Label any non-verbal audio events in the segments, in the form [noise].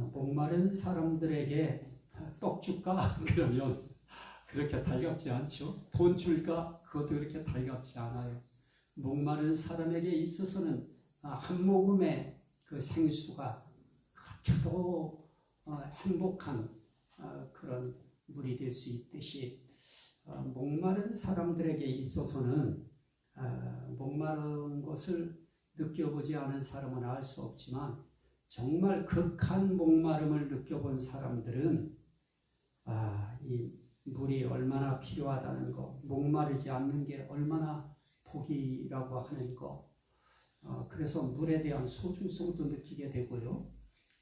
어, 목마른 사람들에게 떡 줄까? [laughs] 그러면 그렇게 달갑지 않죠. 돈 줄까? 그것도 그렇게 달갑지 않아요. 목마른 사람에게 있어서는 아, 한 모금의 그 생수가 그렇게도 어, 행복한 어, 그런 물이 될 수 있듯이 어, 목마른 사람들에게 있어서는 어, 목마른 것을 느껴보지 않은 사람은 알 수 없지만 정말 극한 목마름을 느껴본 사람들은 아, 이 물이 얼마나 필요하다는 거, 목마르지 않는 게 얼마나 복이라고 하는 거, 어, 그래서 물에 대한 소중성도 느끼게 되고요.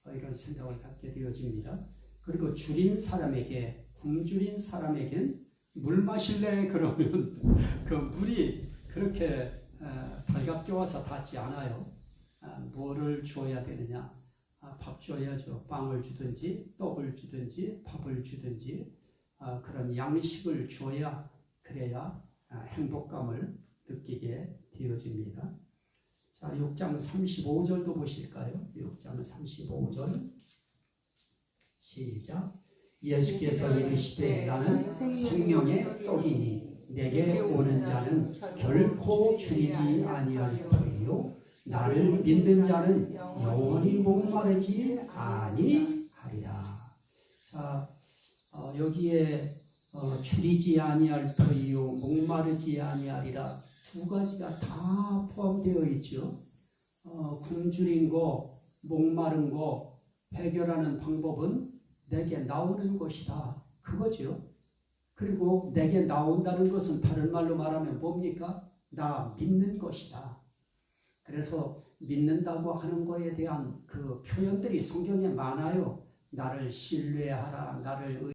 어, 이런 생각을 갖게 되어집니다. 그리고 줄인 사람에게, 굶주린 사람에겐 물 마실래? [laughs] 그러면 그 물이 그렇게 어, 달갑게 와서 닿지 않아요. 아, 뭐를 주어야 되느냐? 아, 밥 줘야죠. 빵을 주든지 떡을 주든지 밥을 주든지 아, 그런 양식을 주어야 그래야 아, 행복감을 느끼게 되어집니다. 자, 6장 35절도 보실까요? 6장 35절 시작 예수께서 이르시되 나는 생명의 떡이니 내게 오는 자는 결코 줄이지 아니할 터이요 나를 믿는 자는 영원히 목마르지 아니하리라. 자 어, 여기에 어, 줄이지 아니할 터이요 목마르지 아니하리라 두 가지가 다 포함되어 있죠. 어, 굶주린 거, 목마른 거 해결하는 방법은 내게 나오는 것이다. 그거죠. 그리고 내게 나온다는 것은 다른 말로 말하면 뭡니까? 나 믿는 것이다. 그래서 믿는다고 하는 거에 대한 그 표현들이 성경에 많아요. 나를 신뢰하라, 나를